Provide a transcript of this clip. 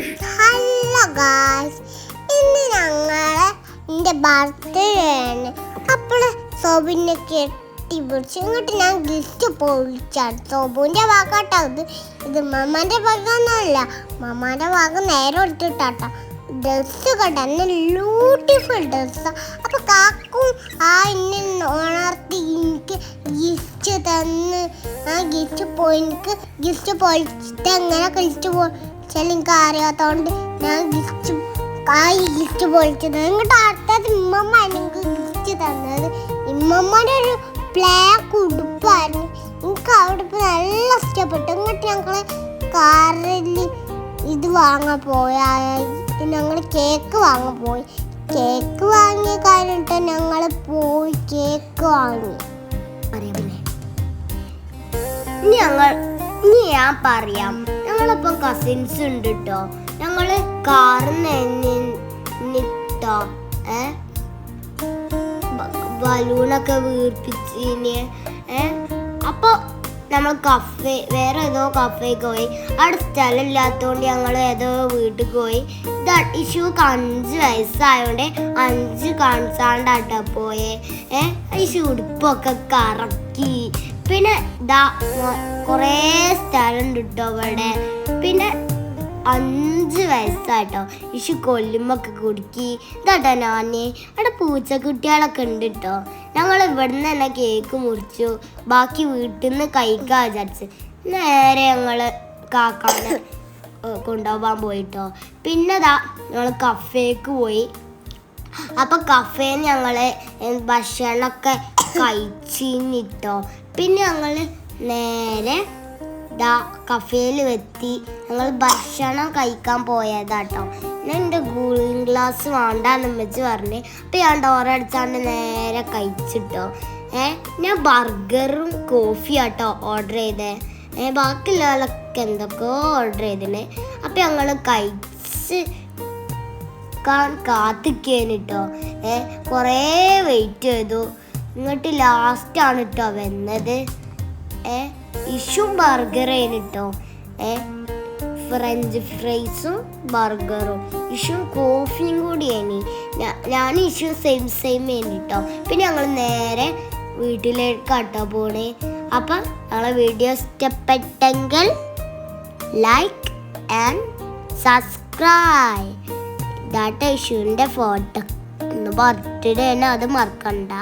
Hello guys ഇന്ന് ഞങ്ങൾ എന്റെ ബർത്ത്ഡേ ആണ്. അപ്പോൾ സോബിനെ കെട്ടി പിടിച്ച് ഇങ്ങോട്ട് ഞാൻ ഗിഫ്റ്റ് പൊളിച്ചാണ് സോബുവിന്റെ ഭാഗമാട്ടോ ഇത്. ഇത് മമ്മാന്റെ ഭാഗമൊന്നുമല്ല. മമ്മാന്റെ ഭാഗം നേരെ എടുത്തിട്ടാട്ടോ. ഡ്രസ്സ് കണ്ട? നല്ല ബ്യൂട്ടിഫുൾ ഡ്രസ്സാണ് അപ്പോൾ കാക്കും ആ എന്നെ ഉണർത്തി എനിക്ക് ഗിഫ്റ്റ് തന്ന്. ആ ഗിഫ്റ്റ് പോയി എനിക്ക് ഗിഫ്റ്റ് പൊളിച്ചിട്ട് അങ്ങനെ എങ്ങനെ ഗിഫ്റ്റ് എനിക്ക് അറിയാത്തോണ്ട് ഞാൻ ഗിഫ്റ്റ് ആ ഗിഫ്റ്റ് പൊളിച്ചത്. എന്നിട്ട് അടുത്തത് ഇമ്മമ്മ എനിക്ക് ഗിഫ്റ്റ് തന്നത്. ഇമ്മമ്മയുടെ ഒരു ബ്ലാക്ക് ഉടുപ്പായിരുന്നു. എനിക്ക് അവിടെ ഉടുപ്പ് നല്ല ഇഷ്ടപ്പെട്ടു. എന്നിട്ട് ഞങ്ങൾ കാറിൽ ഇത് വാങ്ങാൻ പോയി. ഞങ്ങൾ കേക്ക് വാങ്ങാൻ പോയി. കേക്ക് വാങ്ങിയ കഴിഞ്ഞിട്ട് ഞങ്ങൾ പോയി കേക്ക് വാങ്ങി. ഞങ്ങൾ ഇനി ഞാൻ പറയാം. ഞങ്ങളിപ്പോ കസിൻസ് ഉണ്ട് കേട്ടോ ഞങ്ങൾ കാറിന് നിട്ടോ ഏ? ബലൂണൊക്കെ വീർപ്പിച്ചിന് ഏ? അപ്പൊ നമ്മൾ കഫേ വേറെ ഏതോ കഫേക്ക് പോയി. അവിടെ സ്ഥലമില്ലാത്തതുകൊണ്ട് ഞങ്ങൾ ഏതോ വീട്ടിൽ പോയി. ഇത് ഇഷുക്ക് അഞ്ച് വയസ്സായതുകൊണ്ട് അഞ്ച് കാണിച്ചാണ്ടാട്ടോ പോയേ. ഏ? ഇഷു ഉടുപ്പൊക്കെ കറക്കി. പിന്നെ ഇതാ കുറേ സ്ഥലമുണ്ട് കേട്ടോ അവിടെ. പിന്നെ അഞ്ച് വയസ്സായിട്ടോ. ഇഷു കൊല്ലുമ്പൊക്കെ കുടുക്കി. ഇതാട്ടോ നാനി. അവിടെ പൂച്ചക്കുട്ടികളൊക്കെ ഉണ്ട് കേട്ടോ ഞങ്ങൾ ഇവിടുന്ന് തന്നെ കേക്ക് മുറിച്ചു. ബാക്കി വീട്ടിൽ നിന്ന് കഴിക്കാൻ വിചാരിച്ച്. നേരെ ഞങ്ങൾ കാക്കാനെ കൊണ്ടുപോകാൻ പോയിട്ടോ. പിന്നെ ദാ ഞങ്ങൾ കഫേക്ക് പോയി. അപ്പൊ കഫേന്ന് ഞങ്ങൾ ഏഹ് ഭക്ഷണമൊക്കെ കഴിച്ചിട്ടോ പിന്നെ ഞങ്ങൾ നേരെ ദാ കഫേയിൽ എത്തി. ഞങ്ങൾ ഭക്ഷണം കഴിക്കാൻ പോയതാട്ടോ. ഞാൻ എന്റെ കൂളിംഗ് ഗ്ലാസ് വേണ്ടാന്ന് വെച്ച് പറഞ്ഞ്. അപ്പം ഞാൻ ഡോറടിച്ചാണ്ട് നേരെ കഴിച്ചിട്ടോ. ഏ ഞാൻ ബർഗറും കോഫി ആട്ടോ ഓർഡർ ചെയ്തേ. ഏ ബാക്കിയുള്ളവരൊക്കെ എന്തൊക്കെയോ ഓർഡർ ചെയ്തിന്. അപ്പം ഞങ്ങൾ കഴിച്ച് കാത്തിക്കേനിട്ടോ. ഏ കുറേ വെയിറ്റ് ചെയ്തു. ഇങ്ങോട്ട് ആണ് കേട്ടോ വന്നത്. ഏ ഇഷും ബർഗറാണ് കേട്ടോ ഏ ഫ്രഞ്ച് ഫ്രൈസും ബർഗറും ഇഷും കോഫിയും കൂടിയാണ് ഞാൻ ഇഷും സെയിം സെയിം ആണ് കേട്ടോ പിന്നെ ഞങ്ങൾ നേരെ വീട്ടിലേക്ക് കേട്ടോ പോണേ. അപ്പം ഞങ്ങളെ വീഡിയോ ഇഷ്ടപ്പെട്ടെങ്കിൽ ലൈക്ക് ആൻഡ് സബ്സ്ക്രൈബ് ഇതാട്ടെ ഇഷുവിന്റെ ഫോട്ടോ ഇന്ന് ബർത്ത്ഡേ ആണ് അത് മറക്കണ്ട.